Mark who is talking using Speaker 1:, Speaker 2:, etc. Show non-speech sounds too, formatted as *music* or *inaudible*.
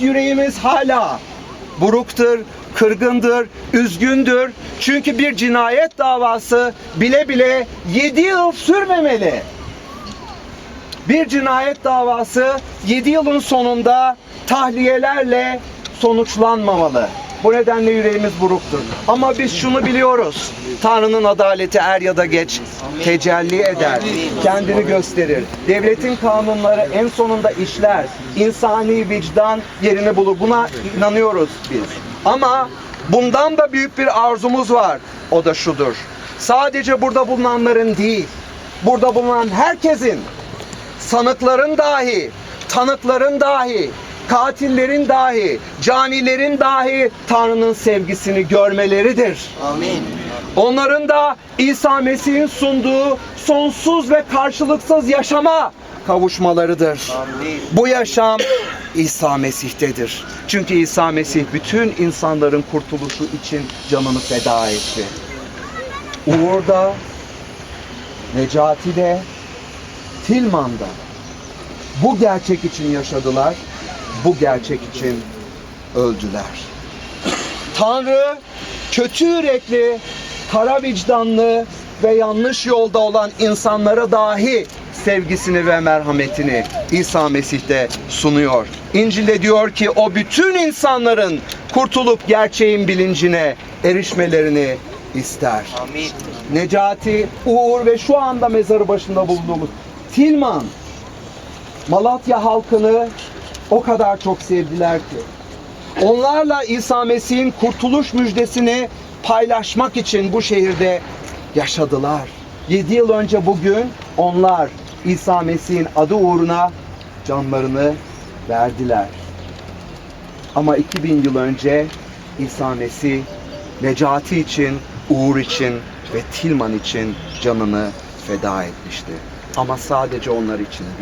Speaker 1: Yüreğimiz hala buruktur, kırgındır, üzgündür. Çünkü bir cinayet davası bile bile 7 yıl sürmemeli. Bir cinayet davası 7 yılın sonunda tahliyelerle sonuçlanmamalı. Bu nedenle yüreğimiz buruktur. Ama biz şunu biliyoruz. Tanrı'nın adaleti er ya da geç tecelli eder. Kendini gösterir. Devletin kanunları en sonunda işler. İnsani vicdan yerini bulur. Buna inanıyoruz biz. Ama bundan da büyük bir arzumuz var. O da şudur. Sadece burada bulunanların değil, burada bulunan herkesin sanıkların dahi, tanıkların dahi, katillerin dahi, canilerin dahi Tanrı'nın sevgisini görmeleridir.
Speaker 2: Amin.
Speaker 1: Onların da İsa Mesih'in sunduğu sonsuz ve karşılıksız yaşama kavuşmalarıdır.
Speaker 2: Amin.
Speaker 1: Bu yaşam *clears throat* İsa Mesih'tedir. Çünkü İsa Mesih bütün insanların kurtuluşu için canını feda etti. Uğur'da, Necati'de, Tilman'da bu gerçek için yaşadılar, bu gerçek için öldüler. *clears throat* Tanrı kötü yürekli, kara vicdanlı ve yanlış yolda olan insanlara dahi sevgisini ve merhametini İsa Mesih'te sunuyor. İncil'de diyor ki o bütün insanların kurtulup gerçeğin bilincine erişmelerini ister.
Speaker 2: Amin.
Speaker 1: Necati, Uğur ve şu anda mezarı başında bulunduğumuz Tilman Malatya halkını o kadar çok sevdiler ki onlarla İsa Mesih'in kurtuluş müjdesini paylaşmak için bu şehirde yaşadılar. 7 yıl önce bugün onlar İsa Mesih'in adı uğruna canlarını verdiler. Ama 2000 yıl önce İsa Mesih Necati için, Uğur için ve Tilman için canını feda etmişti. Ama sadece onlar için.